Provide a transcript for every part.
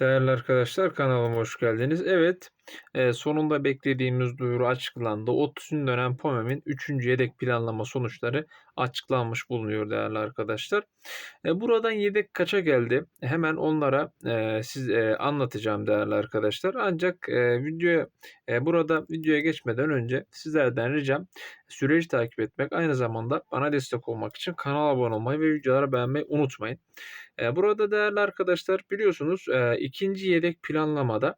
Değerli arkadaşlar kanalıma hoş geldiniz. Evet e, sonunda beklediğimiz duyuru açıklandı. 30. dönem POMEM'in 3. yedek planlama sonuçları açıklanmış bulunuyor değerli arkadaşlar. E, buradan yedek kaça geldi? Hemen onlara e, siz e, anlatacağım değerli arkadaşlar. Ancak e, videoya e, burada videoya geçmeden önce sizlerden ricam süreci takip etmek aynı zamanda bana destek olmak için kanala abone olmayı ve videoları beğenmeyi unutmayın. E, burada değerli arkadaşlar biliyorsunuz e, ikinci yedek planlamada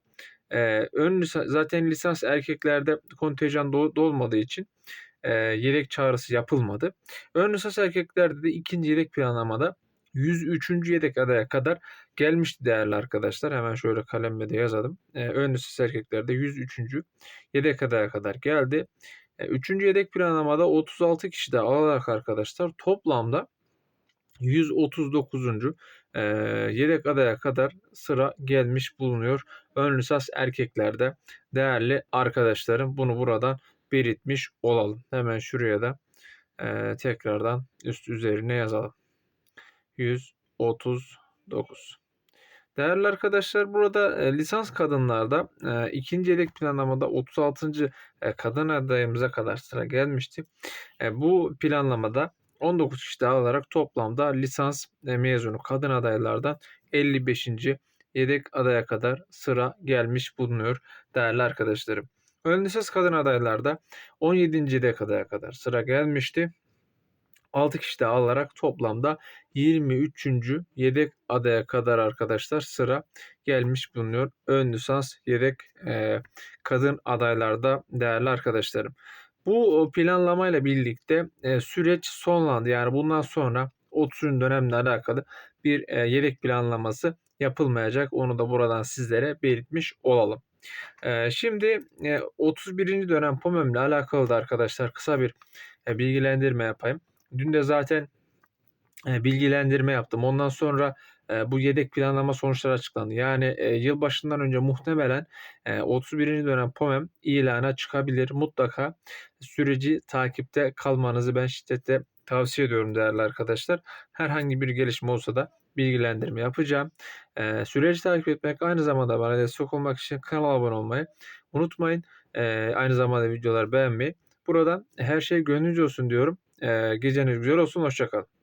e, ön lisa- zaten lisans erkeklerde kontenjan do- dolmadığı için e, yedek çağrısı yapılmadı. Ön lisans erkeklerde de ikinci yedek planlamada 103. yedek adaya kadar gelmişti değerli arkadaşlar. Hemen şöyle kalemle de yazalım. E, ön lisans erkeklerde 103. yedek adaya kadar geldi. E, üçüncü yedek planlamada 36 kişi de alarak arkadaşlar toplamda 139. e, yedek adaya kadar sıra gelmiş bulunuyor. Ön lisans erkeklerde değerli arkadaşlarım bunu buradan belirtmiş olalım. Hemen şuraya da e, tekrardan üst üzerine yazalım. 139. Değerli arkadaşlar burada e, lisans kadınlarda e, ikinci yedek planlamada 36. E, kadın adayımıza kadar sıra gelmişti. E, bu planlamada 19 kişi daha alarak toplamda lisans e, mezunu kadın adaylardan 55. yedek adaya kadar sıra gelmiş bulunuyor değerli arkadaşlarım. Ön lisans kadın adaylarda 17. yedek adaya kadar sıra gelmişti. 6 kişi de alarak toplamda 23. yedek adaya kadar arkadaşlar sıra gelmiş bulunuyor. Ön lisans yedek e, kadın adaylarda değerli arkadaşlarım. Bu planlamayla birlikte e, süreç sonlandı. Yani bundan sonra 30. dönemle alakalı bir e, yedek planlaması yapılmayacak. Onu da buradan sizlere belirtmiş olalım. E, şimdi e, 31. dönem POMEM ile alakalı da arkadaşlar kısa bir bilgilendirme yapayım. Dün de zaten bilgilendirme yaptım. Ondan sonra e, bu yedek planlama sonuçları açıklandı. Yani e, yılbaşından önce muhtemelen e, 31. dönem POMEM ilana çıkabilir. Mutlaka süreci takipte kalmanızı ben şiddetle tavsiye ediyorum değerli arkadaşlar. Herhangi bir gelişme olsa da bilgilendirme yapacağım. E, süreci takip etmek aynı zamanda bana destek olmak için kanala abone olmayı unutmayın. E, aynı zamanda videoları beğenmeyi. Buradan her şey gönlünüzce olsun diyorum. E, geceniz güzel olsun. Hoşçakalın.